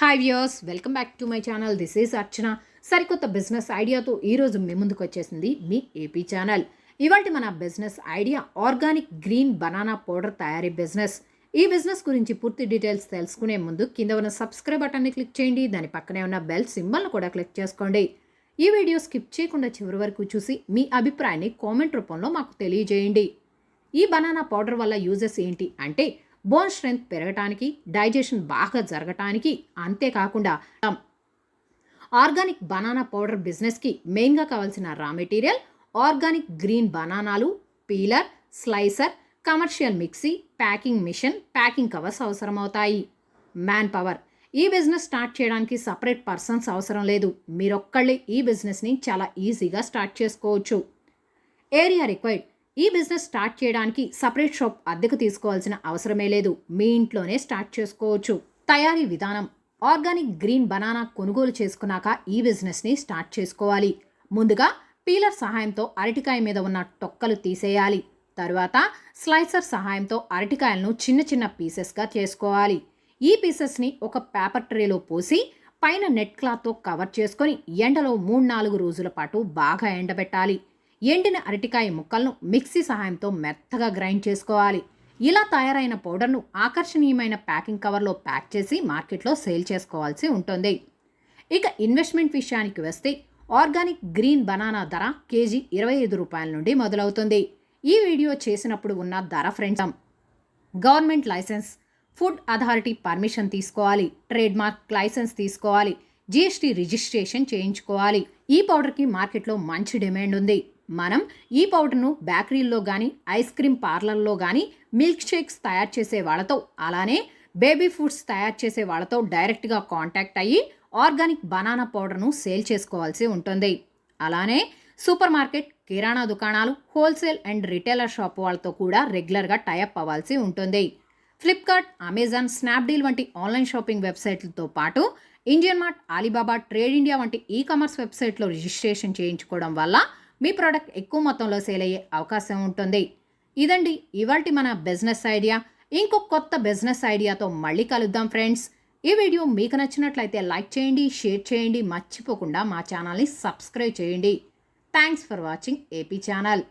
Hi viewers welcome back to my channel this is Archana సరికొత్త business ఐడియాతో ఈరోజు మీ ముందుకు వచ్చేసింది మీ ఏపీ ఛానల్ ఇవాళ మన business idea organic green banana powder తయారీ బిజినెస్ ఈ బిజినెస్ గురించి పూర్తి డీటెయిల్స్ తెలుసుకునే ముందు కింద ఉన్న సబ్స్క్రైబ్ బటన్ని క్లిక్ చేయండి. దాని పక్కనే ఉన్న బెల్ సింబల్ను కూడా క్లిక్ చేసుకోండి. ఈ వీడియో స్కిప్ చేయకుండా చివరి వరకు చూసి మీ అభిప్రాయాన్ని కామెంట్ రూపంలో మాకు తెలియజేయండి. ఈ బనానా పౌడర్ వల్ల యూజెస్ ఏంటి అంటే బోన్ స్ట్రెంగ్త్ పెరగటానికి డైజెషన్ బాగా జరగటానికి అంతేకాకుండా ఆర్గానిక్ బనానా పౌడర్ బిజినెస్కి మెయిన్గా కావాల్సిన raw material organic green బనానాలు peeler slicer commercial mixie packing machine packing covers అవసరమవుతాయి. Man power. ఈ బిజినెస్ స్టార్ట్ చేయడానికి సపరేట్ పర్సన్స్ అవసరం లేదు. మీరొక్కళ్ళే ఈ బిజినెస్ని చాలా ఈజీగా స్టార్ట్ చేసుకోవచ్చు. Area required. ఈ బిజినెస్ స్టార్ట్ చేయడానికి సపరేట్ షాప్ అద్దెకు తీసుకోవాల్సిన అవసరమే లేదు. మీ ఇంట్లోనే స్టార్ట్ చేసుకోవచ్చు. తయారీ విధానం ఆర్గానిక్ గ్రీన్ బనానా కొనుగోలు చేసుకున్నాక ఈ బిజినెస్ని స్టార్ట్ చేసుకోవాలి. ముందుగా పీలర్ సహాయంతో అరటికాయ మీద ఉన్న టొక్కలు తీసేయాలి. తరువాత స్లైసర్ సహాయంతో అరటికాయలను చిన్న చిన్న పీసెస్గా చేసుకోవాలి. ఈ పీసెస్ని ఒక పేపర్ ట్రేలో పోసి పైన నెట్ క్లాత్తో కవర్ చేసుకొని ఎండలో మూడు నాలుగు రోజుల పాటు బాగా ఎండబెట్టాలి. ఎండిన అరటికాయ ముక్కలను మిక్సీ సహాయంతో మెత్తగా గ్రైండ్ చేసుకోవాలి. ఇలా తయారైన పౌడర్ను ఆకర్షణీయమైన ప్యాకింగ్ కవర్లో ప్యాక్ చేసి మార్కెట్లో సేల్ చేసుకోవాల్సి ఉంటుంది. ఇక ఇన్వెస్ట్మెంట్ విషయానికి వస్తే ఆర్గానిక్ గ్రీన్ బనానా ధర కేజీ ఇరవై ఐదు రూపాయల నుండి మొదలవుతుంది. ఈ వీడియో చేసినప్పుడు ఉన్న ధర friends government licence food authority permission తీసుకోవాలి ట్రేడ్ మార్క్ లైసెన్స్ తీసుకోవాలి జిఎస్టీ రిజిస్ట్రేషన్ చేయించుకోవాలి. ఈ పౌడర్కి మార్కెట్లో మంచి డిమాండ్ ఉంది. మనం ఈ పౌడర్ను బేకరీల్లో కానీ ఐస్ క్రీమ్ పార్లర్లో కానీ మిల్క్ షేక్స్ తయారు చేసే వాళ్ళతో అలానే బేబీ ఫుడ్స్ తయారు చేసే వాళ్ళతో డైరెక్ట్గా కాంటాక్ట్ అయ్యి ఆర్గానిక్ బనానా పౌడర్ను సేల్ చేసుకోవాల్సి ఉంటుంది. అలానే సూపర్ మార్కెట్ కిరాణా దుకాణాలు హోల్సేల్ అండ్ రిటైలర్ షాప్ వాళ్ళతో కూడా రెగ్యులర్గా టైఅప్ అవ్వాల్సి ఉంటుంది. ఫ్లిప్కార్ట్ అమెజాన్ స్నాప్డీల్ వంటి ఆన్లైన్ షాపింగ్ వెబ్సైట్లతో పాటు Indian Mart Alibaba trade India వంటి ఈ కామర్స్ వెబ్సైట్లో రిజిస్ట్రేషన్ చేయించుకోవడం వల్ల మీ ప్రోడక్ట్ ఎక్కువ మొత్తంలో సేల్ అయ్యే అవకాశం ఉంటుంది. ఇదండి ఇవాల్టి మన బిజినెస్ ఐడియా ఇంకో కొత్త బిజినెస్ ఐడియాతో మళ్ళీ కలుద్దాం ఫ్రెండ్స్ ఈ వీడియో మీకు నచ్చినట్లయితే లైక్ చేయండి షేర్ చేయండి. మర్చిపోకుండా మా ఛానల్ని సబ్స్క్రైబ్ చేయండి. Thanks for watching AP channel